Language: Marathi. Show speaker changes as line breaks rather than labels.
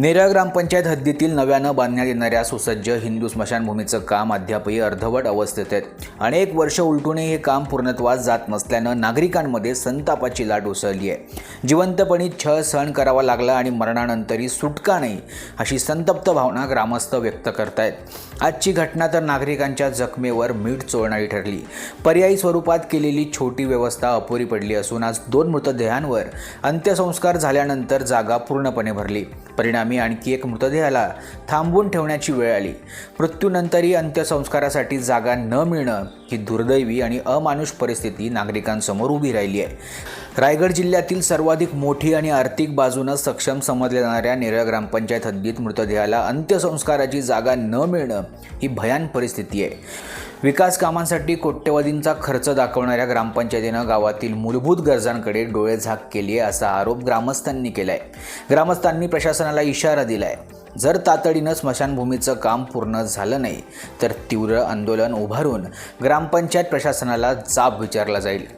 नेरळ ग्रामपंचायत हद्दीतील नव्यानं बांधण्यात येणाऱ्या सुसज्ज हिंदू स्मशानभूमीचं काम अद्यापही अर्धवट अवस्थेत आहे. अनेक वर्ष उलटूनही हे काम पूर्णत्वास जात नसल्यानं नागरिकांमध्ये संतापाची लाट उसळली आहे. जिवंतपणी छळ सहन करावा लागला आणि मरणानंतरही सुटका नाही अशी संतप्त भावना ग्रामस्थ व्यक्त करतायत. आजची घटना तर नागरिकांच्या जखमेवर मीठ चोळणारी ठरली. पर्यायी स्वरूपात केलेली छोटी व्यवस्था अपुरी पडली असून आज दोन मृतदेहांवर अंत्यसंस्कार झाल्यानंतर जागा पूर्णपणे भरली. परिणामी आणखी एक मृतदेहाला थांबवून ठेवण्याची वेळ आली. मृत्यूनंतरही अंत्यसंस्कारासाठी जागा न मिळणं ही दुर्दैवी आणि अमानुष परिस्थिती नागरिकांसमोर उभी राहिली आहे. रायगड जिल्ह्यातील सर्वाधिक मोठी आणि आर्थिक बाजूनं सक्षम समजल्या जाणाऱ्या नेरळ ग्रामपंचायत हद्दीत मृतदेहाला अंत्यसंस्काराची जागा न मिळणं ही भयान परिस्थिती आहे. विकास कामांसाठी कोट्यवधींचा खर्च दाखवणाऱ्या ग्रामपंचायतीनं गावातील मूलभूत गरजांकडे डोळे झाक केली आहे असा आरोप ग्रामस्थांनी केला आहे ग्रामस्थांनी प्रशासनाला इशारा दिला आहे जर तातडीनं स्मशानभूमीचं काम पूर्ण झालं नाही तर तीव्र आंदोलन उभारून ग्रामपंचायत प्रशासनाला जाब विचारला जाईल.